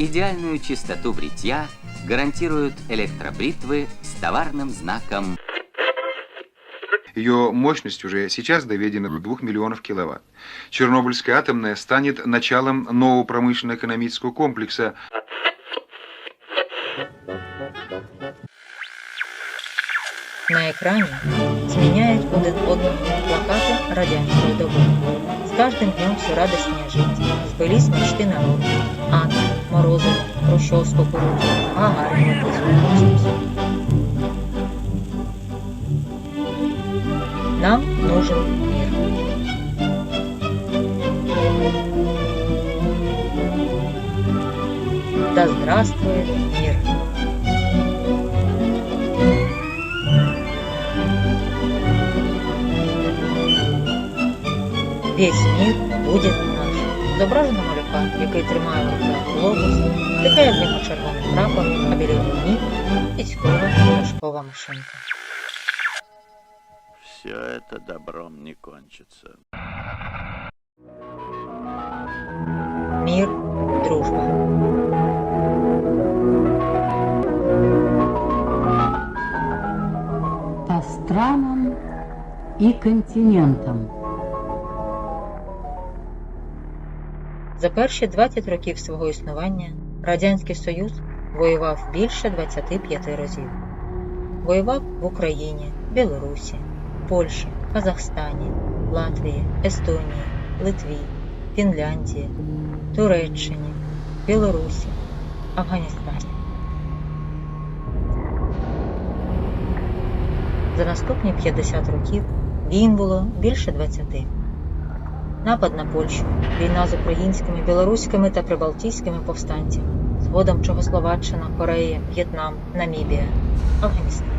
Идеальную чистоту бритья гарантируют электробритвы с товарным знаком ее мощность уже сейчас доведена до 2 миллионов киловатт. Чернобыльская атомная станет началом нового промышленно-экономического комплекса. На экране сменяет отдых плакаты радиоактивного дома. С каждым днем все радостнее жить. Сбылись мечты народа. А 6 року, а. Нам нужен мир. Да здравствует мир! Весь мир будет наш. Зображена малюка, який тримає в руках глобус, дихає в нього червоний прапор, а біля ній військова іграшкова машинка. Все это добром не кончится. Мир, дружба. по странам и континентам. За перші 20 років свого існування Радянський Союз воював більше 25 разів. Воював в Україні, Білорусі, Польщі, Казахстані, Латвії, Естонії, Литві, Фінляндії, Туреччині, Білорусі, Афганістані. За наступні 50 років війн було більше 20. Напад на Польщу, війна з українськими, білоруськими та прибалтійськими повстанцями, згодом Чогословаччина, Корея, В'єтнам, Намібія, Афганістан.